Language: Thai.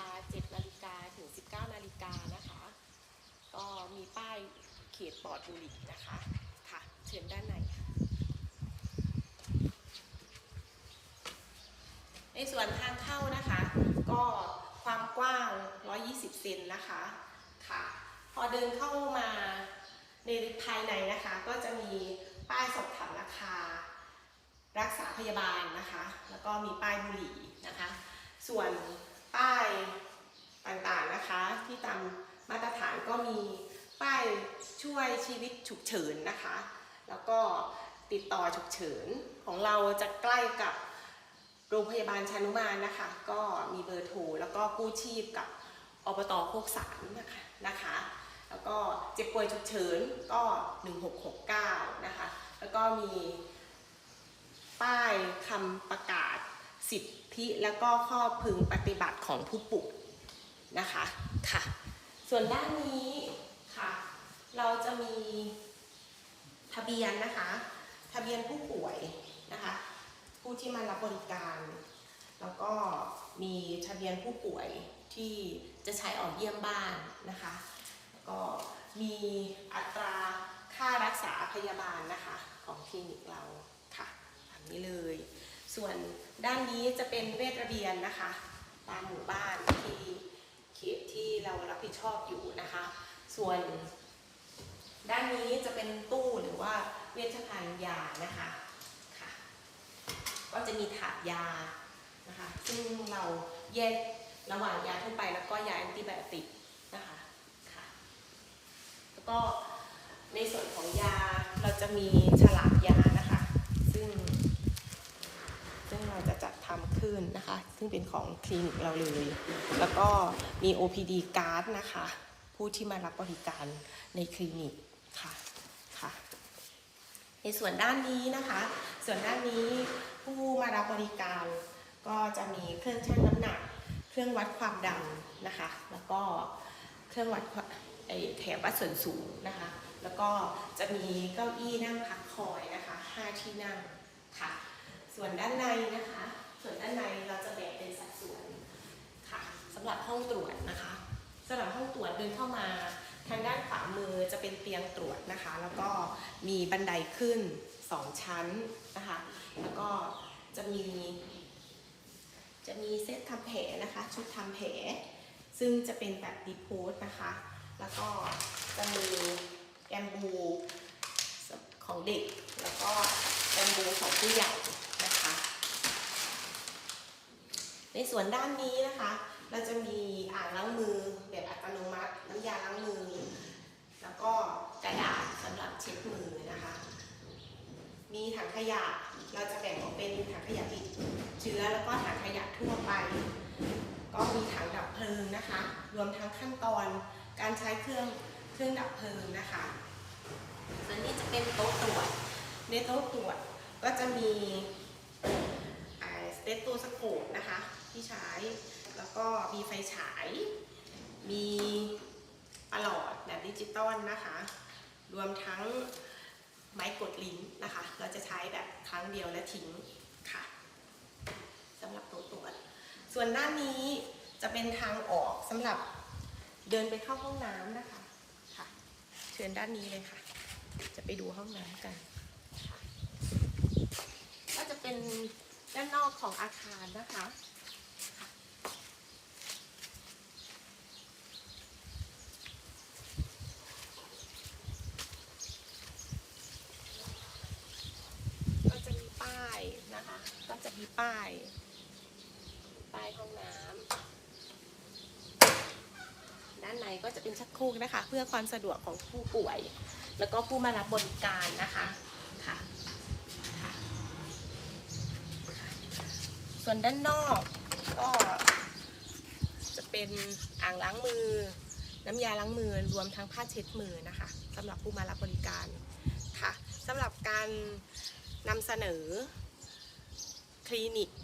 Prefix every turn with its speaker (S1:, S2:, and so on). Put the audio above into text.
S1: า7นาฬิกาถึง 19นาฬิกานะคะ ก็มีป้ายเขตปลอดบุหรี่นะคะค่ะเชิญด้านในค่ะในส่วนทางเข้านะคะ ก็ความกว้าง 120 เซนนะคะค่ะ พอเดินเข้ามาในภายในนะคะ ก็จะมีป้ายสอบถามราคา รักษาพยาบาลนะคะ แล้วก็มีป้ายบุหรี่นะคะ ส่วนป้ายต่างๆนะคะ ที่ตามมาตรฐานก็มีป้าย ช่วยชีวิตฉุกเฉินนะคะ แล้วก็ติดต่อฉุกเฉินของเราจะใกล้กับโรงพยาบาลชานุมานนะคะ ก็มีเบอร์โทรแล้วก็กู้ชีพกับอบตโคกสารนะคะนะคะ แล้วก็เจ็บป่วยฉุกเฉินก็ 1669 นะคะ แล้วก็มีป้ายคำประกาศสิทธิแล้วก็ข้อพึงปฏิบัติของผู้ป่วยนะคะค่ะ ส่วนด้านนี้ค่ะ เราจะมีทะเบียนนะคะ ทะเบียนผู้ป่วยนะคะ ผู้ที่มารับบริการ แล้วก็มีทะเบียนผู้ป่วยที่จะใช้ออกเยี่ยมบ้านนะคะก็มีอัตราค่ารักษาพยาบาลนะคะของคลินิกเราค่ะแบบนี้เลย ส่วนด้านนี้จะเป็นเวชระเบียนนะคะ ตามหมู่บ้านที่เขตที่เรารับผิดชอบอยู่นะคะ ส่วน ด้านนี้จะเป็นตู้หรือว่าเวชภัณฑ์ยานะคะค่ะก็จะมีถาดยานะคะซึ่งเราแยกระหว่างยาทั่วไปแล้วก็ยาแอนติไบโอติกนะคะค่ะแล้วก็ในส่วนของยาเราจะมีฉลากยานะคะ ซึ่ง ซึ่งเราจะจัดทำขึ้นนะคะ ซึ่งเป็นของคลินิกเราเลย แล้วก็มี OPD card นะคะ ผู้ที่มารับบริการในคลินิก ค่ะค่ะ ในส่วนด้านนี้นะคะ ส่วนด้านนี้ผู้มารับบริการก็จะมีเครื่องชั่งน้ำหนัก เครื่องวัดความดันนะคะ แล้วก็เครื่องวัดไอแถบวัดส่วนสูงนะคะ แล้วก็จะมีเก้าอี้นั่งพักคอยนะคะ5ที่นั่งค่ะ ส่วนด้านในนะคะ ส่วนด้านในเราจะแบ่งเป็นสัดส่วนค่ะสำหรับห้องตรวจนะคะสำหรับห้องตรวจเดินเข้ามา ทางด้านขวามือจะเป็นเตียงตรวจนะคะ แล้วก็มีบันไดขึ้น 2 ชั้นนะคะ แล้วก็จะมี จะมีเซตทำแผลนะคะ ชุดทำแผล ซึ่งจะเป็นแบบดีโพสนะคะ แล้วก็จะมีแอมบูของเด็ก แล้วก็แอมบูของผู้ใหญ่นะคะ ในส่วนด้านนี้นะคะ เราจะมีอ่างล้างมือแบบอัตโนมัติ น้ำยาล้างมือ แล้วก็กระดาษสำหรับเช็ดมือนะคะ มีถังขยะเราจะแบ่งออกเป็นถังขยะติดเชื้อแล้วก็ถังขยะทั่วไป ก็มีถังดับเพลิงนะคะ รวมทั้งขั้นตอนการใช้เครื่องเครื่องดับเพลิงนะคะส่วนนี้จะเป็นโต๊ะตรวจในโต๊ะตรวจก็จะมี สเตตโตสโคปนะคะที่ใช้ แล้วก็มีไฟฉาย มีประหลอดแบบดิจิตอลนะคะ รวมทั้งไม้กดลิ้นนะคะ เราจะใช้แบบครั้งเดียวและทิ้งค่ะสำหรับตัวตรวจ ส่วนด้านนี้จะเป็นทางออกสำหรับเดินไปเข้าห้องน้ำนะคะค่ะ เชิญด้านนี้เลยค่ะ จะไปดูห้องน้ำกัน ก็จะเป็น ด้านนอกของอาคารนะคะก็จะมีป้ายนะคะ ก็จะมีป้าย ป้ายห้องน้ำด้านในก็จะเป็นชักโครกนะคะ เพื่อความสะดวกของผู้ป่วย แล้วก็ผู้มารับบริการนะคะค่ะ ส่วนด้านนอกก็จะเป็นอ่างล้างมือ น้ำยาล้างมือรวมทั้งผ้าเช็ดมือนะคะสำหรับผู้มารับบริการค่ะสำหรับการนำเสนอคลินิก